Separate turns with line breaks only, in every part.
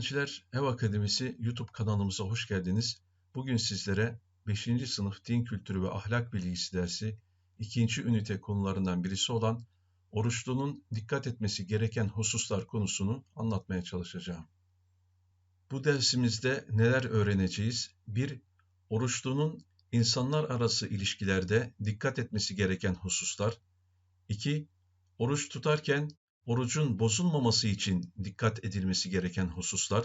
öğrenciler, Ev Akademisi YouTube kanalımıza hoş geldiniz. Bugün sizlere 5. sınıf din kültürü ve ahlak bilgisi dersi 2. ünite konularından birisi olan oruçlunun dikkat etmesi gereken hususlar konusunu anlatmaya çalışacağım. Bu dersimizde neler öğreneceğiz? 1. Oruçlunun insanlar arası ilişkilerde dikkat etmesi gereken hususlar. 2. Oruç tutarken orucun bozulmaması için dikkat edilmesi gereken hususlar.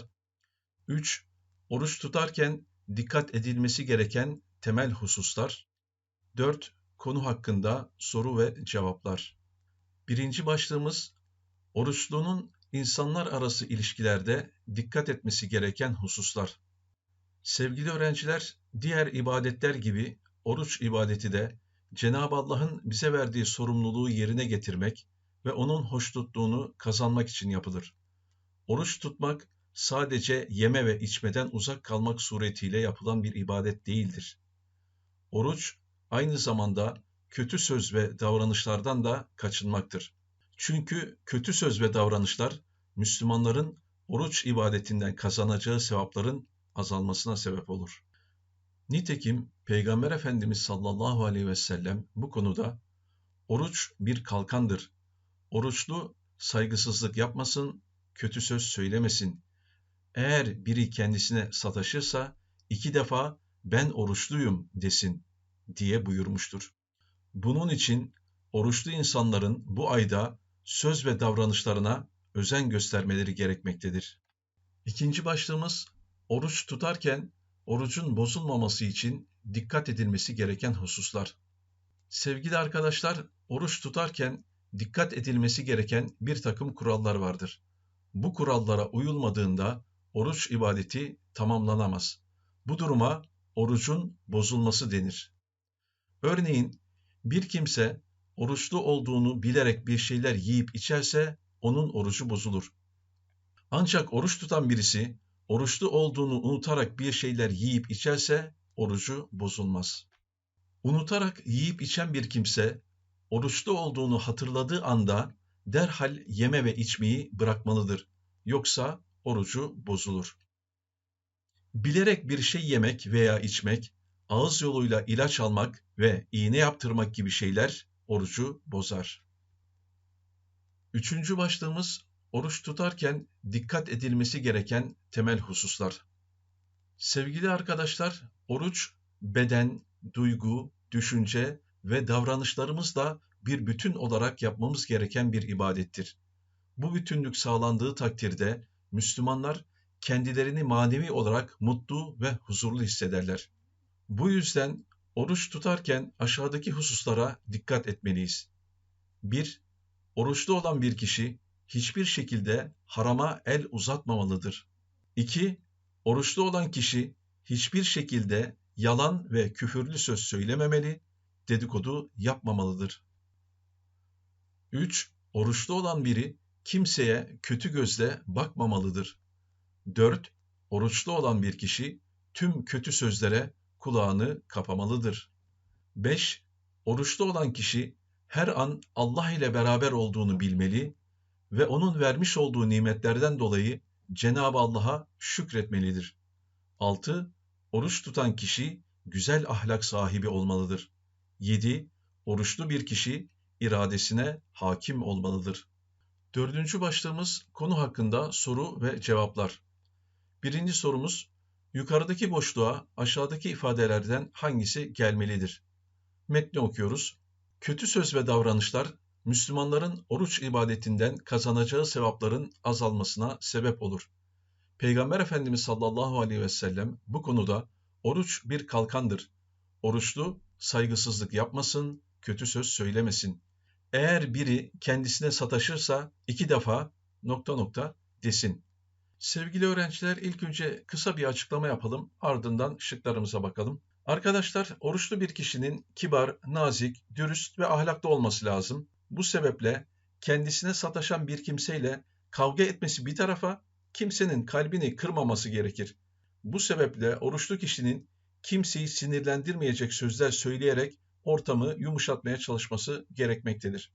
3. Oruç tutarken dikkat edilmesi gereken temel hususlar. 4. Konu hakkında soru ve cevaplar. Birinci başlığımız oruçlunun insanlar arası ilişkilerde dikkat etmesi gereken hususlar. Sevgili öğrenciler, diğer ibadetler gibi oruç ibadeti de Cenab-ı Allah'ın bize verdiği sorumluluğu yerine getirmek ve onun hoşnutluğunu kazanmak için yapılır. Oruç tutmak sadece yeme ve içmeden uzak kalmak suretiyle yapılan bir ibadet değildir. Oruç aynı zamanda kötü söz ve davranışlardan da kaçınmaktır. Çünkü kötü söz ve davranışlar Müslümanların oruç ibadetinden kazanacağı sevapların azalmasına sebep olur. Nitekim Peygamber Efendimiz sallallahu aleyhi ve sellem bu konuda oruç bir kalkandır. Oruçlu saygısızlık yapmasın, kötü söz söylemesin. Eğer biri kendisine sataşırsa iki defa ben oruçluyum desin diye buyurmuştur. Bunun için oruçlu insanların bu ayda söz ve davranışlarına özen göstermeleri gerekmektedir. İkinci başlığımız oruç tutarken orucun bozulmaması için dikkat edilmesi gereken hususlar. Sevgili arkadaşlar, oruç tutarken dikkat edilmesi gereken bir takım kurallar vardır. Bu kurallara uyulmadığında oruç ibadeti tamamlanamaz. Bu duruma orucun bozulması denir. Örneğin bir kimse oruçlu olduğunu bilerek bir şeyler yiyip içerse onun orucu bozulur. Ancak oruç tutan birisi oruçlu olduğunu unutarak bir şeyler yiyip içerse orucu bozulmaz. Unutarak yiyip içen bir kimse oruçlu olduğunu hatırladığı anda derhal yeme ve içmeyi bırakmalıdır. Yoksa orucu bozulur. Bilerek bir şey yemek veya içmek, ağız yoluyla ilaç almak ve iğne yaptırmak gibi şeyler orucu bozar. Üçüncü başlığımız oruç tutarken dikkat edilmesi gereken temel hususlar. Sevgili arkadaşlar, oruç beden, duygu, düşünce ve davranışlarımızla bir bütün olarak yapmamız gereken bir ibadettir. Bu bütünlük sağlandığı takdirde Müslümanlar kendilerini manevi olarak mutlu ve huzurlu hissederler. Bu yüzden oruç tutarken aşağıdaki hususlara dikkat etmeliyiz. 1. Oruçlu olan bir kişi hiçbir şekilde harama el uzatmamalıdır. 2. Oruçlu olan kişi hiçbir şekilde yalan ve küfürlü söz söylememeli, dedikodu yapmamalıdır. 3. Oruçlu olan biri kimseye kötü gözle bakmamalıdır. 4. Oruçlu olan bir kişi tüm kötü sözlere kulağını kapamalıdır. 5. Oruçlu olan kişi her an Allah ile beraber olduğunu bilmeli ve onun vermiş olduğu nimetlerden dolayı Cenab-ı Allah'a şükretmelidir. 6. Oruç tutan kişi güzel ahlak sahibi olmalıdır. 7. Oruçlu bir kişi iradesine hakim olmalıdır. Dördüncü başlığımız konu hakkında soru ve cevaplar. Birinci sorumuz, yukarıdaki boşluğa aşağıdaki ifadelerden hangisi gelmelidir? Metni okuyoruz. Kötü söz ve davranışlar Müslümanların oruç ibadetinden kazanacağı sevapların azalmasına sebep olur. Peygamber Efendimiz sallallahu aleyhi ve sellem bu konuda oruç bir kalkandır. Oruçlu saygısızlık yapmasın, kötü söz söylemesin. Eğer biri kendisine sataşırsa iki defa nokta nokta desin. Sevgili öğrenciler ilk önce kısa bir açıklama yapalım ardından şıklarımıza bakalım. Arkadaşlar oruçlu bir kişinin kibar, nazik, dürüst ve ahlaklı olması lazım. Bu sebeple kendisine sataşan bir kimseyle kavga etmesi bir tarafa kimsenin kalbini kırmaması gerekir. Bu sebeple oruçlu kişinin kimseyi sinirlendirmeyecek sözler söyleyerek ortamı yumuşatmaya çalışması gerekmektedir.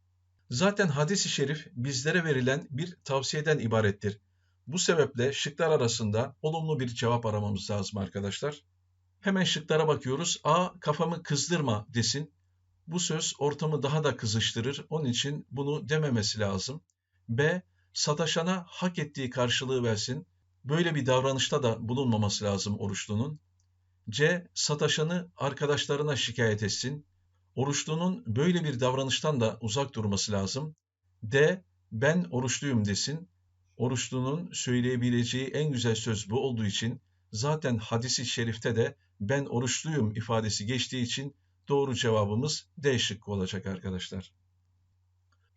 Zaten hadis-i şerif bizlere verilen bir tavsiyeden ibarettir. Bu sebeple şıklar arasında olumlu bir cevap aramamız lazım arkadaşlar. Hemen şıklara bakıyoruz. A. Kafamı kızdırma desin. Bu söz ortamı daha da kızıştırır. Onun için bunu dememesi lazım. B. Sataşana hak ettiği karşılığı versin. Böyle bir davranışta da bulunmaması lazım oruçlunun. C. Sataşanı arkadaşlarına şikayet etsin. Oruçlunun böyle bir davranıştan da uzak durması lazım. D. Ben oruçluyum desin. Oruçlunun söyleyebileceği en güzel söz bu olduğu için zaten hadisi şerifte de ben oruçluyum ifadesi geçtiği için doğru cevabımız D şıkkı olacak arkadaşlar.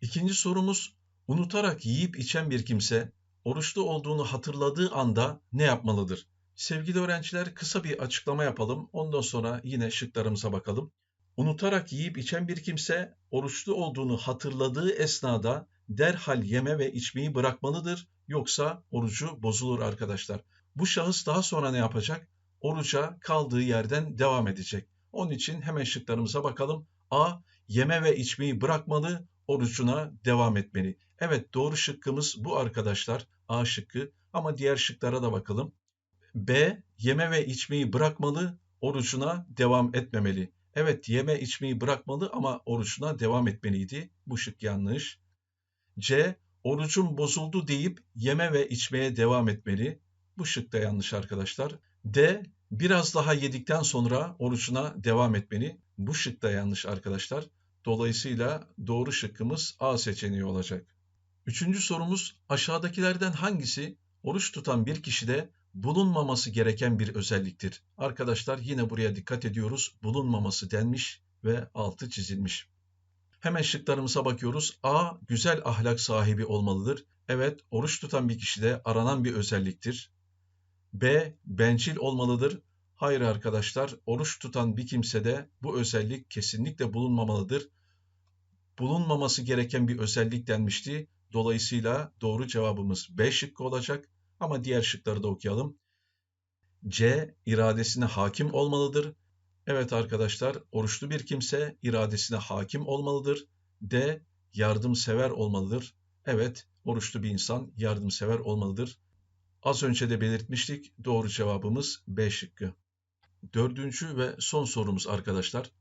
İkinci sorumuz unutarak yiyip içen bir kimse oruçlu olduğunu hatırladığı anda ne yapmalıdır? Sevgili öğrenciler kısa bir açıklama yapalım. Ondan sonra yine şıklarımıza bakalım. Unutarak yiyip içen bir kimse oruçlu olduğunu hatırladığı esnada derhal yeme ve içmeyi bırakmalıdır. Yoksa orucu bozulur arkadaşlar. Bu şahıs daha sonra ne yapacak? Oruca kaldığı yerden devam edecek. Onun için hemen şıklarımıza bakalım. A. Yeme ve içmeyi bırakmalı, orucuna devam etmeli. Evet doğru şıkkımız bu arkadaşlar. A şıkkı. Ama diğer şıklara da bakalım. B. Yeme ve içmeyi bırakmalı, orucuna devam etmemeli. Evet yeme içmeyi bırakmalı ama orucuna devam etmeliydi. Bu şık yanlış. C. Orucum bozuldu deyip yeme ve içmeye devam etmeli. Bu şık da yanlış arkadaşlar. D. Biraz daha yedikten sonra orucuna devam etmeli. Bu şık da yanlış arkadaşlar. Dolayısıyla doğru şıkkımız A seçeneği olacak. Üçüncü sorumuz aşağıdakilerden hangisi oruç tutan bir kişide bulunmaması gereken bir özelliktir? Arkadaşlar yine buraya dikkat ediyoruz. Bulunmaması denmiş ve altı çizilmiş. Hemen şıklarımıza bakıyoruz. A. Güzel ahlak sahibi olmalıdır. Evet, oruç tutan bir kişide aranan bir özelliktir. B. Bencil olmalıdır. Hayır arkadaşlar, oruç tutan bir kimsede bu özellik kesinlikle bulunmamalıdır. Bulunmaması gereken bir özellik denmişti. Dolayısıyla doğru cevabımız B şıkkı olacak ama diğer şıkları da okuyalım. C. iradesine hakim olmalıdır. Evet arkadaşlar, oruçlu bir kimse iradesine hakim olmalıdır. D. Yardımsever olmalıdır. Evet, oruçlu bir insan yardımsever olmalıdır. Az önce de belirtmiştik, doğru cevabımız B şıkkı. Dördüncü ve son sorumuz arkadaşlar.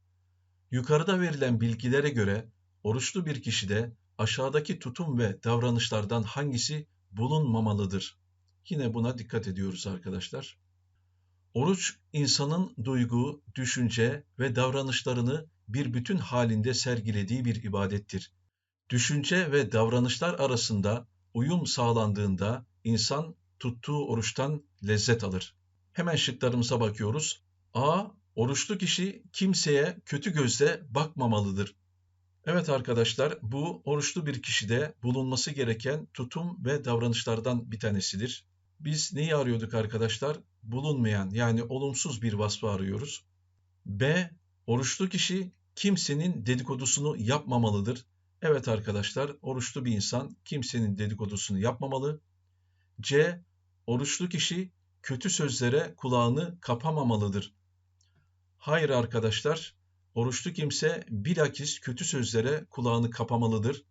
Yukarıda verilen bilgilere göre oruçlu bir kişide aşağıdaki tutum ve davranışlardan hangisi bulunmamalıdır? Yine buna dikkat ediyoruz arkadaşlar. Oruç insanın duygu, düşünce ve davranışlarını bir bütün halinde sergilediği bir ibadettir. Düşünce ve davranışlar arasında uyum sağlandığında insan tuttuğu oruçtan lezzet alır. Hemen şıklarımıza bakıyoruz. A. Oruçlu kişi kimseye kötü gözle bakmamalıdır. Evet arkadaşlar bu oruçlu bir kişide bulunması gereken tutum ve davranışlardan bir tanesidir. Biz neyi arıyorduk arkadaşlar? Bulunmayan yani olumsuz bir vasfı arıyoruz. B. Oruçlu kişi kimsenin dedikodusunu yapmamalıdır. Evet arkadaşlar oruçlu bir insan kimsenin dedikodusunu yapmamalı. C. Oruçlu kişi kötü sözlere kulağını kapamamalıdır. Hayır arkadaşlar, oruçlu kimse bilakis kötü sözlere kulağını kapamalıdır,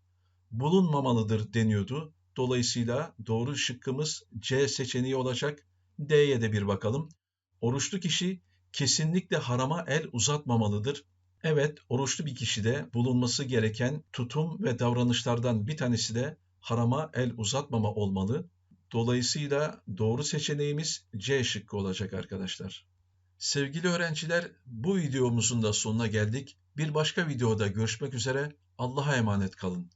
bulunmamalıdır deniyordu. Dolayısıyla doğru şıkkımız C seçeneği olacak. D'ye de bir bakalım. Oruçlu kişi kesinlikle harama el uzatmamalıdır. Evet, oruçlu bir kişide bulunması gereken tutum ve davranışlardan bir tanesi de harama el uzatmama olmalı. Dolayısıyla doğru seçeneğimiz C şıkkı olacak arkadaşlar. Sevgili öğrenciler, bu videomuzun da sonuna geldik. Bir başka videoda görüşmek üzere. Allah'a emanet kalın.